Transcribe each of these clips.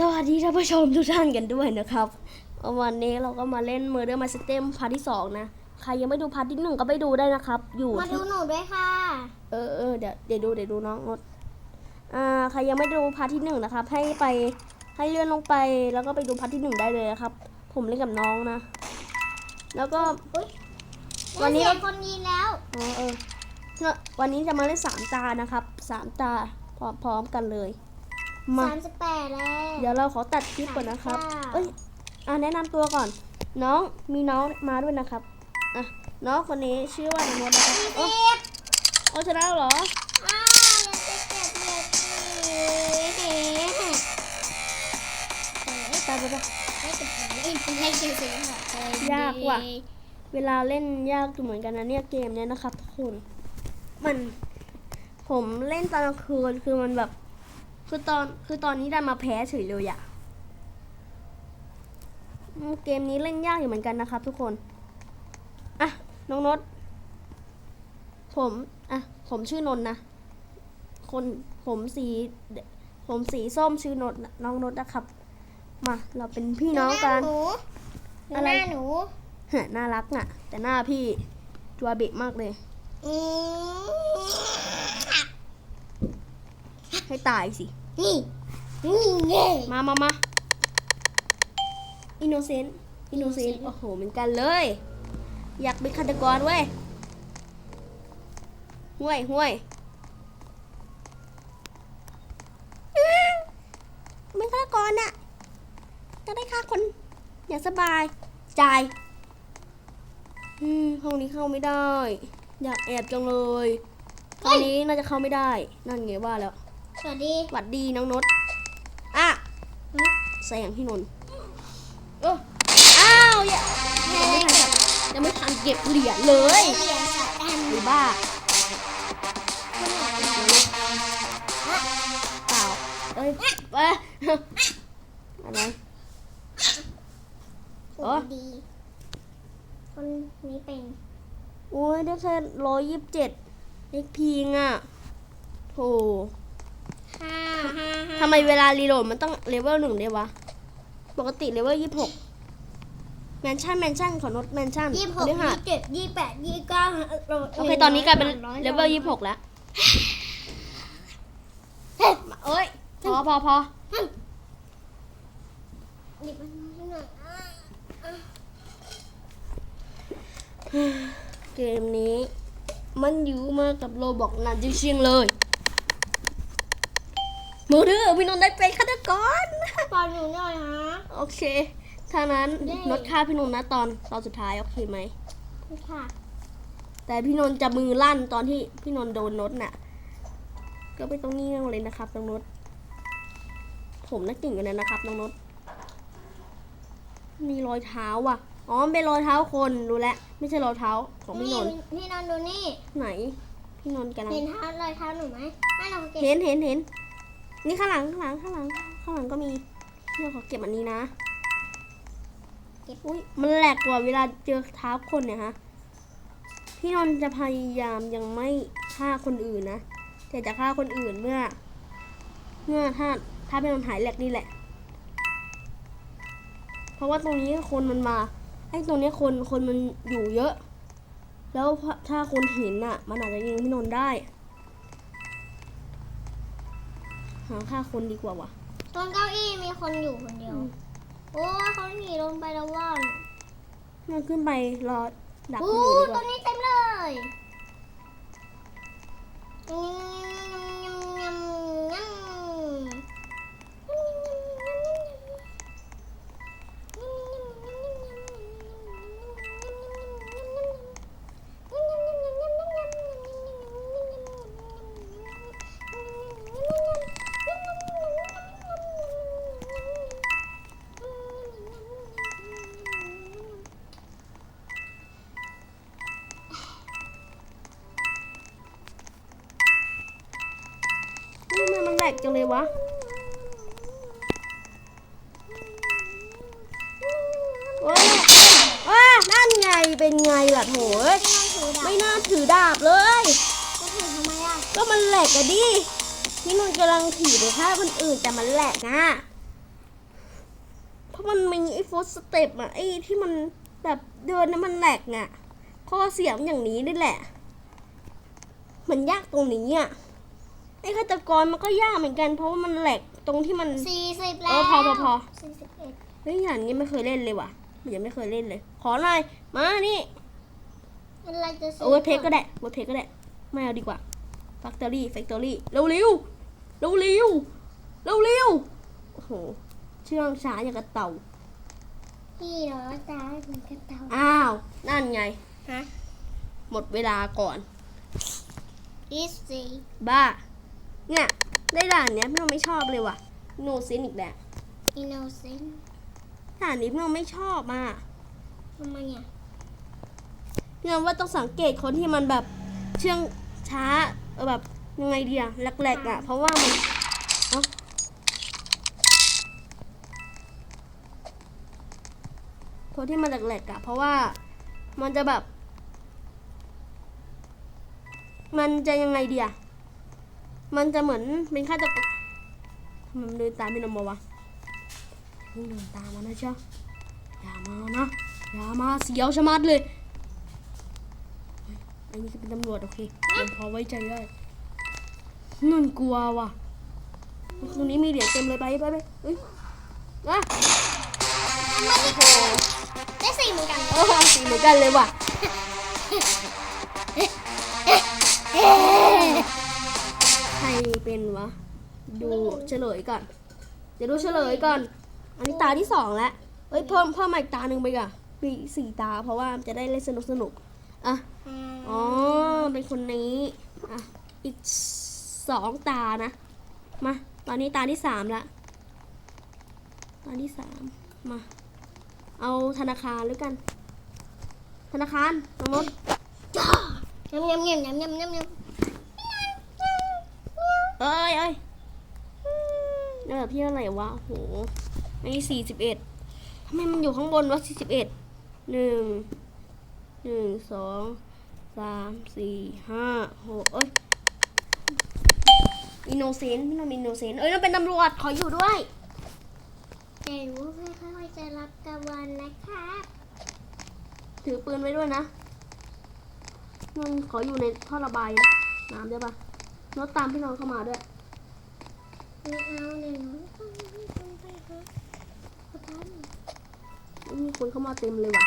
สวัสดีท่านผู้ชมทุกท่านกันด้วยนะครับ วันนี้เราก็มาเล่น Murder My System พาร์ทที่สองนะ ใครยังไม่ดูพาร์ทที่หนึ่งก็ไปดูได้นะครับ อยู่มาดูที่หนูด้วยค่ะ เออเออเดี๋ยวเดี๋ยวดูเดี๋ยวดูน้องนดอ่าใครยังไม่ดูพาร์ทที่หนึ่งนะครับ ให้ไปให้เลื่อนลงไปแล้วก็ไปดูพาร์ทที่หนึ่งได้เลยนะครับ ผมเล่นกับน้องนะ แล้วก็ อุ๊ยวันนี้ เสียงคนยีนแล้วอ๋อเออเนี่ยวันนี้จะมาเล่นสามตานะครับสามตาพร้อมพร้อมกันเลย มาสามสิบแปดแล้วเดี๋ยวเราขอตัดคลิปก่อนนะครับค่ะเอ้ยอ่าแนะนำตัวก่อน น้องมีน้องมาด้วยนะครับอะน้องคนนี้ชื่อว่าน้องมดนะครับโอ้สิบโอ้ชนะแล้วเหรออ้าวยังจะเก็บเหรียญอีกตายไปปะไม่เก็บเหรียญอีกให้คิวสิค่ะยากว่ะ เวลาเล่นยากอยู่เหมือนกันนะเนี่ยเกมเนี้ยนะครับทุกคน มัน ผมเล่นตอนกลางคืนคือมันแบบ คือตอนคือตอนนี้ได้มาแพ้เฉยเลยอะอืมเกมนี้เล่นยากอยู่เหมือนกันนะครับ ทุกคน อะ น้องนดผม อะ ผมชื่อนนท์นะ คนผมสี ผมสีส้มชื่อนนท์น้องนดนะครับ มา เราเป็นพี่น้องกันหนูอะอะไรไรหนูฮะน่ารักน่ะ แต่หน้าพี่ตัวเบะมากเลย อืม ให้ตายสิ นี่นี่เย่มามามาอินโนเซนต์อินโนเซนต์โอ้โหเหมือนกันเลย อยากเป็นฆาตกรเว้ยห่วยห่วยอื้อเป็นฆาตกรน่ะจะได้ฆ่าคนอย่างสบายจ่ายอืมห้องนี้เข้าไม่ได้ อยากแอบจังเลยห้องนี้น่าจะเข้าไม่ได้ นั่นไงว่าแล้ว สวัสดี หวัดดีน้องนดอะแสงพี่นนท์เอออ้าวอย่ายังไม่ทันเก็บยังไม่ทันเก็บเหรียญเลยเหรียญสัตว์อันหรือบ้าคนไหนเปล่าเอ้ยเอ้ยอะไรคนดีคนนี้เป็น โอ้ยได้แค่ร้อยยี่สิบเจ็ดเอ็กพีงอะโถ ห้าห้าห้าทำไมเวลารีโหลดมันต้องเลเวลหนึ่งได้วะ ปกติเลเวลยี่สิบหกแมนชั่นแมนชั่นขอนดแมนชั่นยี่สิบหกพฤหัยี่สสิบเจ็ดยี่สิบแปดยี่สิบเก้าโอเคตอนนี้กลายเป็นเลเวลยี่สิบหกแล้วเอ้ยพอพอพอหยิบมันมาให้หน่อยอะเกมนี้ มันอยู่มากับโลบอกนานจริงๆเลย โมเดอร์พี่นนท์ได้เป็นฆาตกรปอนหนูหน่อยฮะ โอเค ถ้านั้นเย้นดฆ่าพี่นนท์นะตอนตอนสุดท้ายโอเคไหม ค่ะ แต่พี่นนท์จะมือลั่นตอนที่พี่นนท์โดนนดน่ะ ก็ไม่ต้องงี่เง่าเลยนะครับน้องนดผมน่าเก่งกันนะนะครับน้องนดมีรอยเท้าว่ะ อ๋อมันเป็นรอยเท้าคนรู้แล้วไม่ใช่รอยเท้าของพี่นนท์พี่นนท์ดูนี่ ไหน พี่นนท์กำลังเห็นเท้ารอยเท้าหนูไหมให้เราเก็บเห็นเห็นเห็น นี่ข้างหลังข้างหลังข้างหลังข้างหลังก็มีเดี๋ยวขอเก็บอันนี้นะเก็บอุ้ยมันแหลกกว่าเวลาเจอเท้าคนเนี่ยฮะพี่นนท์จะพยายามยังไม่ฆ่าคนอื่นนะแต่จะฆ่าคนอื่นเมื่อ เมื่อถ้าถ้าพี่นนท์หายแหลกนี่แหละ เพราะว่าตรงนี้คนมันมาไอ้ตรงเนี้ยคนคนมันอยู่เยอะ แล้วถ้าคนเห็นอะ มันอาจจะยิงพี่นนท์ได้าฆ่าคนดีกว่าวะตรงเก้าอี้มีคนอยู่คนเดียวอืมโอ้ยเขาหนีลงไปแล้วว่อนน่าขึ้นไปรอดักโอ้คนอื่นดีกตรว่า งนี้เต็มเลยนี่ วะโอ้ยว้านั่นไงเป็นไงล่ะโถยไม่น่าถือดาบเลย ก็ถือทำไมอะก็มันแหลกอะดิพี่นุ่นกำลังถือไปฆ่าคนอื่นแต่มันแหลกอะะมันมีไอ้โฟสสเต็ปอะไอ้ที่มันแบบเดินแล้วมันแหลกอะข้อเสียมนอย่างนี้นี่แหละ มันยากตรงนี้อะ ไอ้ฆาตกรมันก็ยากเหมือนกัน เพราะว่ามันแหลกตรงที่มัน สี่สิบเอแล้วอพอพอพอ สี่สิบเอ็ดเฮ้ยอย่างนี้ไม่เคยเล่นเลยว่ะมันยังไม่เคยเล่นเลย ขอหน่อย มานี่อะไรจะซื้เอาไว้เพกก็ได้ไว้เพกก็ได้ไม่เอาดีกว่า f ฟ c ตอรี่ f ฟ c ตอรี่เร็วเร็วเร็วเร็วเร็วเร็วโอ้โหเชื่องช้าอย่างกับเต่า พี่เหรอตาเหมือนกระเต่าอ้าว นั่นไง ฮะหมดเวลาก่อน อีซีบ้า เนี่ยได้ด่านเนี้ยพี่น้องไม่ชอบเลยว่ะโนซินอีกแล้วอินโนเซนต์ด่านนี้พี่น้องไม่ชอบอะทำไมอะพี่น้องว่าต้องสังเกตคนที่มันแบบเชื่องช้าเออแบบยังไงดีอะแหลกๆอะเพราะว่ามันเอ้าคนที่มันแหลกๆอะเพราะว่ามันจะแบบ มันจะยังไงดีอะ มันจะเหมือนเป็นฆาตกรทำไมมันเดินตามพี่นมมาวะมึงเดินตามมานะเจ้าอย่ามานะ อย่ามาเสียวชะมัดเลย อันนี้ก็เป็นตำรวจโอเคยังพอไว้ใจได้นั่นกลัวว่ะ ตรงนี้มีเหรียญเต็มเลยไปไปไปเอ้ยอะโอ้โหได้สี่เหมือนกันโอ้โหสีเหมือนกันเลยว่ะใคร เป็นวะ ดูเฉลยก่อน เดี๋ยวดูเฉลยก่อน อันนี้ตาที่สองแล้วเอ้ยเพิ่มเพิ่มมาอีกตาหนึ่งไปก่ะมีสี่ตา เพราะว่าจะได้เล่นสนุกสนุกอะอ๋อเป็นคนนี้อะอีกสองตานะ มา ตอนนี้ตาที่สามละ ตาที่สามมา เอาธนาคารแล้วกัน ธนาคารน้องนดยำยำยำยำยำยำยำ เอ้ยเอ้ยนี่แบบพี่เท่าไหร่วะโหอันนี้สี่สิบเอ็ดทำไมมันอยู่ข้างบนวะสี่สิบเอ็ดหนึ่งหนึ่งสองสามสี่ห้าหกเอ้ยอินโนเซนต์พี่น้องอินโนเซนต์เอ้ยเราเป็นตำรวจขออยู่ด้วยแต่รู้ไม่ค่อยจะรับกระวนนะครับถือปืนไว้ด้วยนะนนขออยู่ในท่อระบายน้ำได้ปะ รถตามพี่น้องเข้ามาด้วยไม่เอาเดี๋ยวหนูต้องรีบลงไปหาประธานมีคนเข้ามาเต็มเลยว่ะ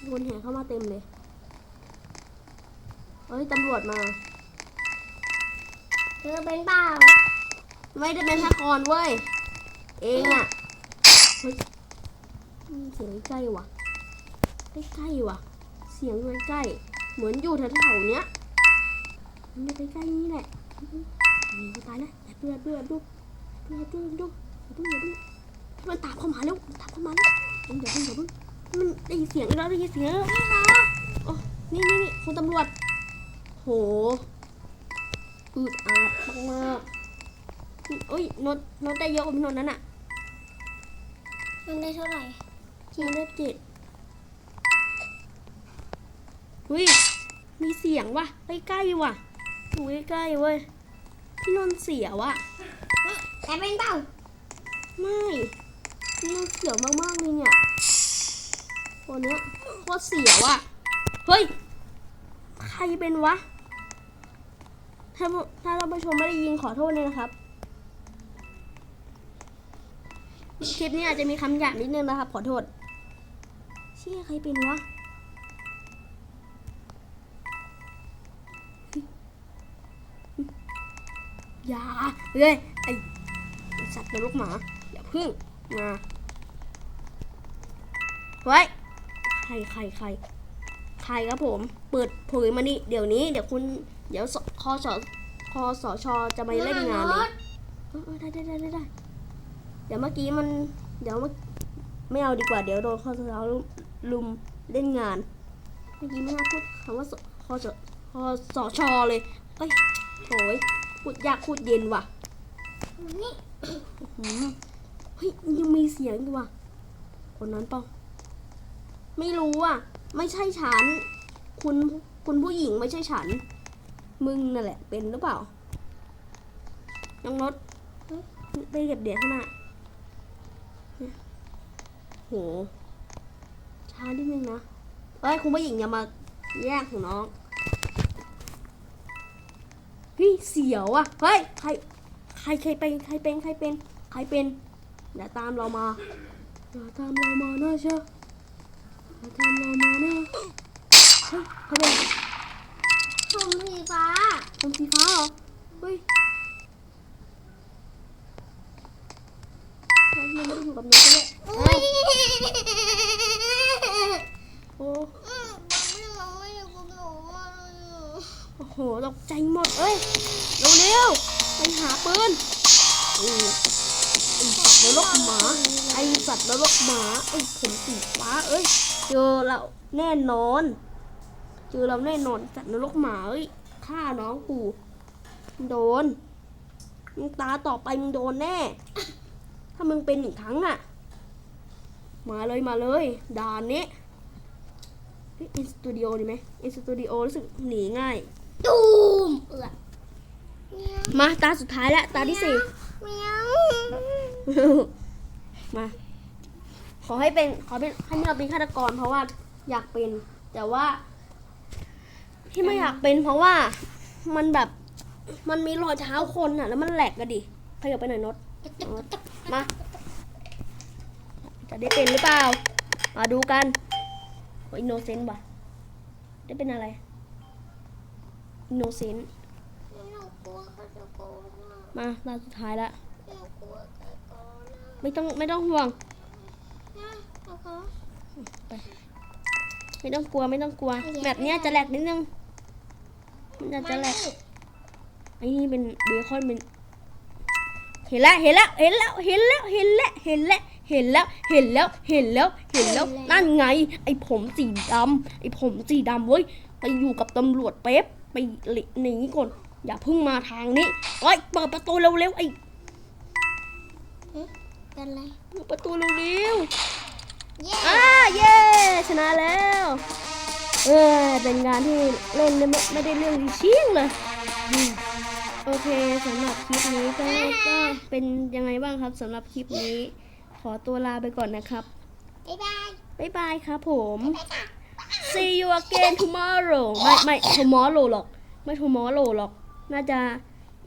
มีคนแห่เข้ามาเต็มเลยเฮ้ยตำรวจมาเธอเป็นเปล่าไม่ได้เป็นทหารเว้ย เองอะเฮ้ยอืมเสียงใกล้ว่ะใกล้ๆว่ะ เสียงมันใกล้ เหมือนอยู่แถวๆเนี้ย มันอยู่ใกล้ๆนี่แหละนี่ก็ตายแล้วอย่าเพื่อนเพื่อนดูเพื่อนเพื่อนดูอย่าเพิ่งอย่าเพิ่งมันตามเข้ามาแล้วมันตามเข้ามาแล้วอย่าเพิ่งอย่าเพิ่งมันได้ยินเสียงอีกแล้วได้ยินเสียงแล้วนี่ค่ะโอ้นี่นี่นี่คุณตำรวจโหอึดอัดมากๆเอ้ยนดนดได้เยอะกว่าพี่นนท์นั่นอะมันได้เท่าไหร่มันได้เจ็ดเฮ้ยมีเสียงว่ะใกล้ๆว่ะ อยู่ใกล้ๆเว้ย พี่นนท์เสียวะแต่เป็นเปล่าไม่พี่นนท์เสียวมากๆเลยเนี่ยตัวเนี้ยโคตรเสียวอะเฮ้ย ใครเป็นวะ ถ้าถ้าเราผู้ชมไม่ได้ยินขอโทษเลยนะครับ คลิปนี้อาจจะมีคำหยาบนิดนึงนะครับ ขอโทษเชี่ยใครเป็นวะ อย่าเฮ้ยไอไอ้สัตว์นรกหมา อย่าพึ่งมาไว้ใครใครใครใครครับผม เปิดเผยมานี่เดี๋ยวนี้เดี๋ยวคุณเดี๋ยวสคอสคอสชจะมาเล่นงานเลยเออเออได้ได้ได้ได้ได้เดี๋ยวเมื่อกี้มัน เดี๋ยวเมื่อไม่เอาดีกว่าเดี๋ยวโดนคอสชลุมเล่นงาน เมื่อกี้ไม่น่าพูดคำว่าสคอสคอสชเลยเอ้ยโถย พูดยากพูดเย็นว่ะมันนี่หืมเฮ้ยยังมีเสียงอยู่ว่ะ คนนั้นเปล่าไม่รู้อะ ไม่ใช่ฉัน คุณคุณผู้หญิงไม่ใช่ฉัน มึงนั่นแหละ เป็นหรือเปล่า น้องนดไปเก็บเหรียญข้างหน้าเนี่ยช้านิดนึงนะเอ้ย คุณผู้หญิงอย่ามาแย่งของน้องเฮ้ยเสียวอะเฮ้ยใครใครใครเป็นใครเป็นใครเป็นใครเป็นอย่าตามเรามาอย่าตามเรามานะเชียวอย่าตามเรามานะเฮ้ยใครเป็นผมสีฟ้าผมสีฟ้าเหรอเฮ้ยเราไม่ได้อยู่กับน้องเลย อุ้ย โอ้ ไม่ร้องไม่อยู่กับหนูอะ โอ้โหต กใจหมดเอ้ยเร็วๆไปหาปืนอือไอสัตว์นรกหมาไอสัตว์นรกหมาไอผมสีฟ้าเอ้ยเจอเราแน่นอนเจอเราแน่นอนสัตว์นรกหมาเอ้ยฆ่าน้องกูโดนมึงตาต่อไปมึงโดนแน่ ถ้ามึงเป็นอีกครั้งอะ มาเลยมาเลยด่านนี้เอินสตูดิโอดีไหมอินสตูดิโอรู้สึกหนีง่าย ตูมเอือเมียวมาตาสุดท้ายแล้วตาที่สี่เมียวมา ขอให้เป็นขอเป็นให้เราเป็นฆาตกร เพราะว่าอยากเป็น แต่ว่า ที่ไม่อยากเป็นเพราะว่ามันแบบมันมีรอยเท้าคนอะ แล้วมันแหลกกันดิขยับไปหน่อยนดมา จะได้เป็นหรือเปล่า มาดูกันอินโนเซนต์ว่ะ ได้เป็นอะไรอิน โนเซนต์หนูกลัวเขาจะโกงอะมาตาสุดท้ายแล้วหนูกลัวเขาจะโกงอะไม่ต้องไม่ต้องห่วงนะเอาเขาไม่ต้องกลัวไม่ต้องกลัว แบบเนี้ยจะแหลกนิดนึง มันจะจะแหลกไอ้นี่เป็นเบคอนเป็นเห็นแล้วเห็นแล้วเห็นแล้วเห็นแล้วเห็นแล้วเห็นแล้วเห็นแล้วเห็นแล้วเห็นแล้วเห็นแล้วนั่นไง ไอ้ผมสีดำไอ้ผมสีดำเว้ยไปอยู่กับตำรวจเป๊ป ไปหนีก่อนอย่าเพิ่งมาทางนี้เอ้ยเปิดประตูเร็วๆไอ้เป็นไรเปิดประตูเร็วๆเย้อ่าเย้ชนะแล้วเออเป็นงานที่เล่นไม่ไม่ได้เรื่องที่ชิงเลยอืมโอเคสำหรับคลิปนี้ก็ก็เป็นยังไงบ้างครับสำหรับคลิปนี้ ขอตัวลาไปก่อนนะครับ บ๊ายบาย บ๊ายบายครับผม see you again tomorrow ไม่ไม่ tomorrow หรอก ไม่ tomorrow หรอก น่าจะ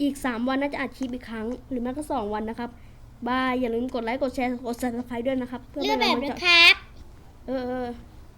อีก 3 วันน่าจะอัดคลิปอีกครั้ง หรือไม่ก็ 2 วันนะครับ บาย อย่าลืมกดไลค์กดแชร์ กด subscribe ด้วยนะครับ เพื่อเลืไม่อกให้แบบเรานะจะครับ เออเออ